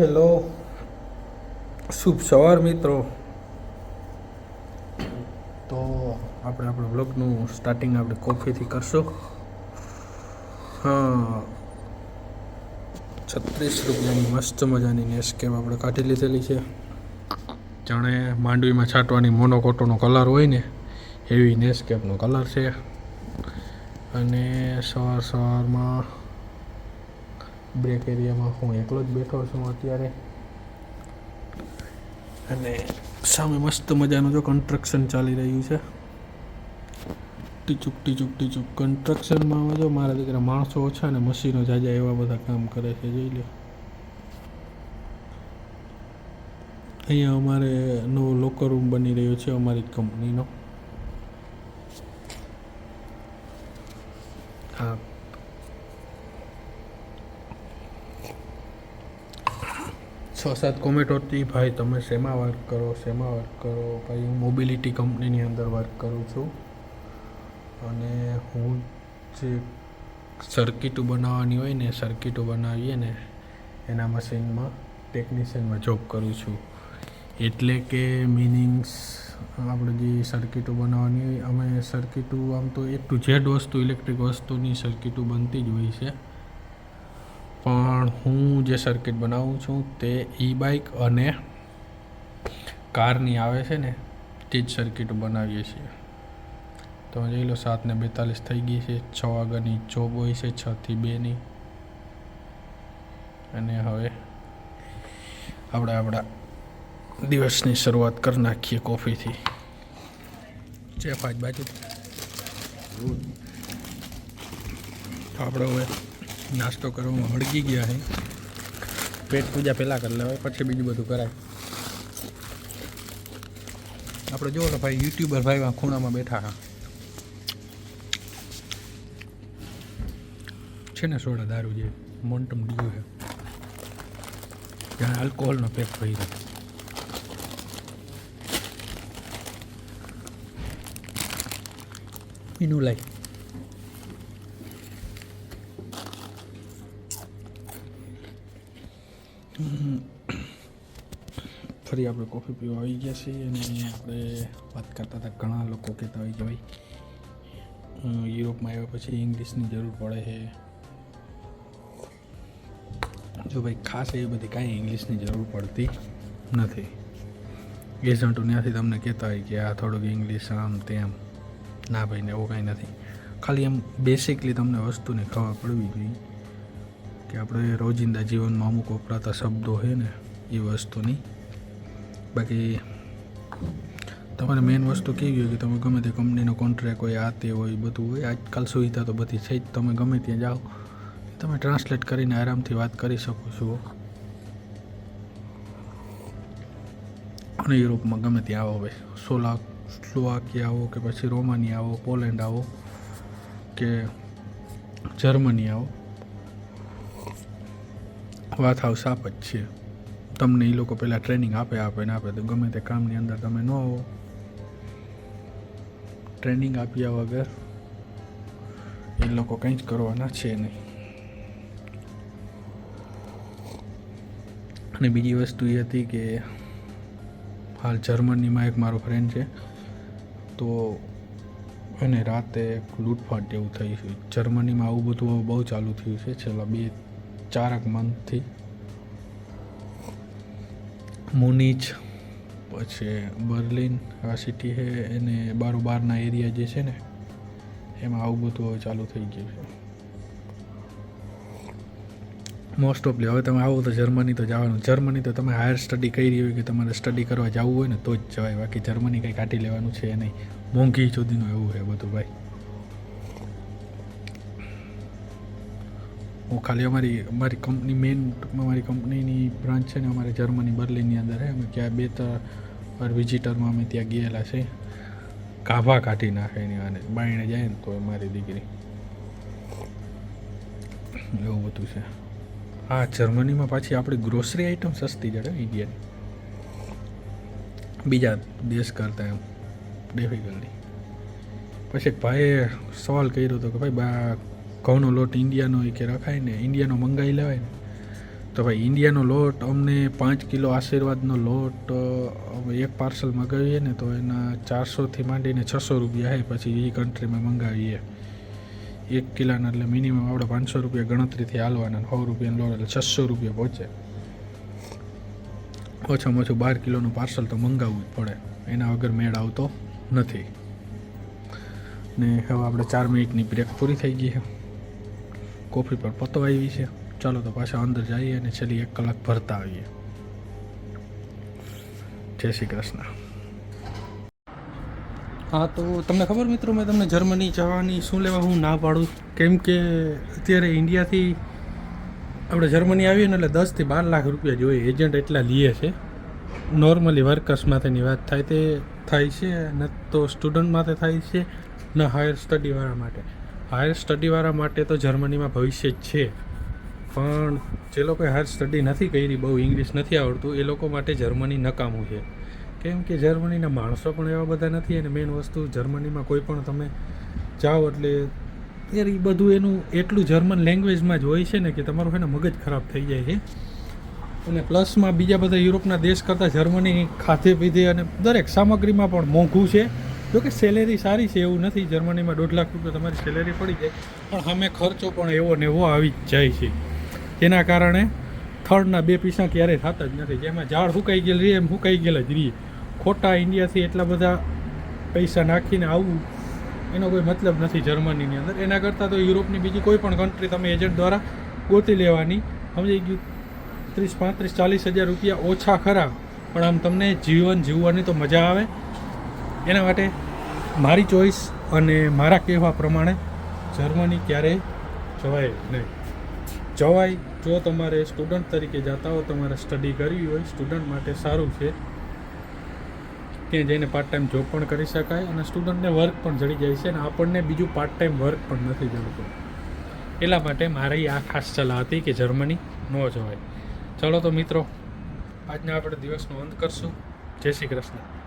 Hello. શુભ સવાર, મિત્રો. તો આપણે આપણા બ્લોગનું સ્ટાર્ટિંગ આપણે કોફીથી કરશું. હા. છત્રીસ રૂપિયાની મસ્ત મજાની નેસ્કેપ આપણે કાઢી લીધેલી છે. જાણે માંડવીમાં છાંટવાની મોનોકોટોનો કલર હોય ને, એવી નેસ્કેપનો કલર છે. અને સવાર સવારમાં બ્રેક એરિયામાં હું એકલો જ બેઠો છું અત્યારે. અને સામે મસ્ત મજાનું જો કન્સ્ટ્રક્શન ચાલી રહ્યું છે. ટીચુક ટીચુક ટીચુક. કન્સ્ટ્રક્શનમાં જો મારા દીકરા માણસો ઓછા ને મશીનો જાજા એવા બધા કામ કરે છે, જોઈ લો અહીંયા અમારે નવો લોકર રૂમ બની રહ્યો છે અમારી કંપનીનો છ સાત કોમેન્ટ હતી, ભાઈ, તમે શેમાં વર્ક કરો, શેમાં વર્ક કરો? ભાઈ, હું મોબિલિટી કંપનીની અંદર વર્ક કરું છું અને હું જે સર્કિટો બનાવવાની હોય ને સર્કિટો બનાવીએ ને, એના મશીનમાં ટેકનિશિયનમાં જોબ કરું છું. એટલે કે મિનિંગ્સ આપણે જે સર્કિટો બનાવવાની હોય, અમે સર્કિટો આમ તો એક ટુ ઝેડ વસ્તુ ઇલેક્ટ્રિક વસ્તુની સર્કિટો બનતી જ હોય છે. પણ હું જે સર્કિટ બનાવું છું તે ઈ બાઇક અને કારની આવે છે ને, તે જ સર્કિટ બનાવીએ છીએ. તો જોઈ લો સાતને બેતાલીસ થઈ ગઈ છે, છ વાગ્યાની જોબ હોય છે છથી બેની અને હવે આપણે આપણા દિવસની શરૂઆત કરી નાખીએ કોફીથી છે પાંચ બાજુ. આપણે હવે નાસ્તો કરવામાં હળગી ગયા છે. પેટ પૂજા પહેલાં કરી લેવાય, પછી બીજું બધું કરાય. આપણે જોવો ને ભાઈ યુટ્યુબર ભાઈ આ ખૂણામાં બેઠા હા છે ને સોડા દારૂ જે મોન્ટમ ડીયું છે. ત્યાં આલ્કોહોલનો પેક ભર્યો પીનું લાય. ફરી આપણે કોફી પીવા આવી ગયા છીએ અને આપણે વાત કરતા હતા ઘણા લોકો કહેતા હોય કે ભાઈ યુરોપમાં આવ્યા પછી ઇંગ્લિશની જરૂર પડે છે. જો ભાઈ, ખાસ એવી બધી કાંઈ ઇંગ્લિશની જરૂર પડતી નથી. એજન્ટો ત્યાંથી તમને કહેતા હોય કે આ થોડુંક ઇંગ્લિશ આમ તેમ. ના ભાઈ, ને એવું કાંઈ નથી. ખાલી એમ બેસિકલી તમને વસ્તુની ખબર પડવી જોઈએ. કે આપણે રોજિંદા જીવનમાં અમુક વપરાતા શબ્દો છે ને, એ વસ્તુની. બાકી તમારે મેઇન વસ્તુ કેવી હોય કે તમે ગમે તે કંપનીનો કોન્ટ્રાક્ટ હોય, આ તે હોય બધું હોય. આજકાલ સુવિધા તો બધી છે જ. તમે ગમે ત્યાં જાઓ, તમે ટ્રાન્સલેટ કરીને આરામથી વાત કરી શકો છો. અને યુરોપમાં ગમે ત્યાં આવો ભાઈ. સોલા સ્લોવાકિયા આવો કે પછી રોમાનિયા આવો પોલેન્ડ આવો કે જર્મની આવો. વાત હાવ સાપ જ છે. તમને એ લોકો પહેલાં ટ્રેનિંગ આપે આપે ને આપે તો ગમે તે કામની અંદર તમે ન આવો ટ્રેનિંગ આપ્યા વગર એ લોકો કંઈ જ કરવાના છે નહીં. અને બીજી વસ્તુ એ હતી કે હાલ જર્મનીમાં એક મારો ફ્રેન્ડ છે, તો એને રાતે લૂંટફાટ જેવું થયું છે જર્મનીમાં આવું બધું બહુ ચાલુ થયું છે. છેલ્લા બે ચારક મંથથી. મુનિચ, પછી બર્લિન આ સિટી છે, એને બારોબારના એરિયા જે છે ને, એમાં આવું બધું હવે ચાલુ થઈ ગયું છે. મોસ્ટ ઓફલી હવે તમે આવો તો જર્મની તો જવાનું. જર્મની તો તમે હાયર સ્ટડી કરી હોય કે તમારે સ્ટડી કરવા જવું હોય ને, તો જ જવાય. બાકી જર્મની કંઈ કાઢી લેવાનું છે નહીં. મોંઘી સુધીનું એવું છે બધું ભાઈ. હું ખાલી અમારી અમારી કંપની મેઇન અમારી કંપનીની બ્રાન્ચ છે ને અમારે જર્મની બર્લિનની અંદર અમે ક્યાં બે, ત્રણ વિઝિટરમાં અમે ત્યાં ગયેલા છે. કાભા કાઢી નાખે એની અને બાયણે જાય ને તો મારી દીકરી. એવું બધું છે. હા જર્મનીમાં પાછી આપણી ગ્રોસરી આઇટમ સસ્તી જડે ઇન્ડિયાની બીજા દેશ કરતાં એમ. ડેફિકલ્ટી પછી એક ભાઈએ સવાલ કર્યો હતો કે ભાઈ બા ઘઉંનો લોટ ઇન્ડિયાનો એ કે રખાય ને, ઇન્ડિયાનો મંગાવી લેવાય ને. તો ભાઈ, ઇન્ડિયાનો લોટ અમને પાંચ કિલો આશીર્વાદનો લોટ એક પાર્સલ મંગાવીએ ને તો એના ચારસોથી માંડીને છસો રૂપિયા હે, પછી એ કન્ટ્રીમાં મંગાવીએ. એક કિલાના એટલે મિનિમમ આપણે પાંચસો રૂપિયા ગણતરીથી હાલવાના સો રૂપિયાનો લોટ એટલે છસો રૂપિયા પહોંચે. ઓછામાં ઓછું બાર કિલોનું પાર્સલ તો મંગાવવું જ પડે. એના વગર મેળ આવતો નથી. ને હવે આપણે ચાર મિનિટની બ્રેક પૂરી થઈ ગઈ છે. કોફી પર પતો આવી છે. ચાલો તો પાછા અંદર જઈએ અને છેલ્લી એક કલાક ભરતા આવીએ. જય શ્રી કૃષ્ણ. હા, તો તમને ખબર મિત્રો, મેં તમને જર્મની જવાની શું લેવા હું ના પાડું? કેમ કે અત્યારે ઇન્ડિયાથી આપણે જર્મની આવીએ ને એટલે દસથી બાર લાખ રૂપિયા જોઈએ. એજન્ટ એટલા લઈએ છે. નોર્મલી વર્કર્સ માટેની વાત થાય તે થાય છે, ન તો સ્ટુડન્ટ માટે થાય છે, ન હાયર સ્ટડીવાળા માટે. હાયર સ્ટડીવાળા માટે તો જર્મનીમાં ભવિષ્ય જ છે. પણ જે લોકોએ હાયર સ્ટડી નથી કરી, બહુ ઇંગ્લિશ નથી આવડતું, એ લોકો માટે જર્મની નકામું છે. કેમ કે જર્મનીના માણસો પણ એવા બધા નથી અને મેઇન વસ્તુ જર્મનીમાં કોઈ પણ તમે જાઓ એટલે એ બધું એનું એટલું જર્મન લેંગ્વેજમાં જ હોય છે ને કે તમારું એને મગજ ખરાબ થઈ જાય છે. અને પ્લસમાં બીજા બધા યુરોપના દેશ કરતાં જર્મની ખાધે પીધે અને દરેક સામગ્રીમાં પણ મોંઘું છે. જોકે સેલેરી સારી છે એવું નથી. જર્મનીમાં દોઢ લાખ રૂપિયા તમારી સેલેરી પડી જાય. પણ સામે ખર્ચો પણ એવો ને એવો આવી જ જાય છે. જેના કારણે થર્ડના બે પૈસા ક્યારેય થતા જ નથી. જેમાં ઝાડ સુકાઈ ગયેલ રહીએ એમ સુકાઈ ગયેલા જ રહીએ ખોટા ઇન્ડિયાથી એટલા બધા પૈસા નાખીને આવવું એનો કોઈ મતલબ નથી જર્મનીની અંદર. એના કરતાં તો યુરોપની બીજી કોઈ પણ કન્ટ્રી તમે એજન્ટ દ્વારા ગોતી લેવાની. સમજાઈ ગયું? ત્રીસ પાંત્રીસ ચાલીસ હજાર રૂપિયા ઓછા ખરા. પણ આમ તમને જીવન જીવવાની તો મજા આવે. એના માટે મારી ચોઈસ અને મારા કહેવા પ્રમાણે જર્મની ક્યારેય જવાય નહીં. જવાય જો તમારે સ્ટુડન્ટ તરીકે જતા હો, તમારે સ્ટડી કરવી હોય, સ્ટુડન્ટ માટે સારું છે ત્યાં જઈને પાર્ટ ટાઈમ જોબ પણ કરી શકાય અને સ્ટુડન્ટને વર્ક પણ જડી જાય છે અને આપણને બીજું પાર્ટ ટાઈમ વર્ક પણ નથી જડતું. એટલા માટે મારી આ ખાસ સલાહ હતી કે જર્મની ન જવાય. ચલો તો મિત્રો, આજના આપણે દિવસનો અંત કરશું. જય શ્રી કૃષ્ણ.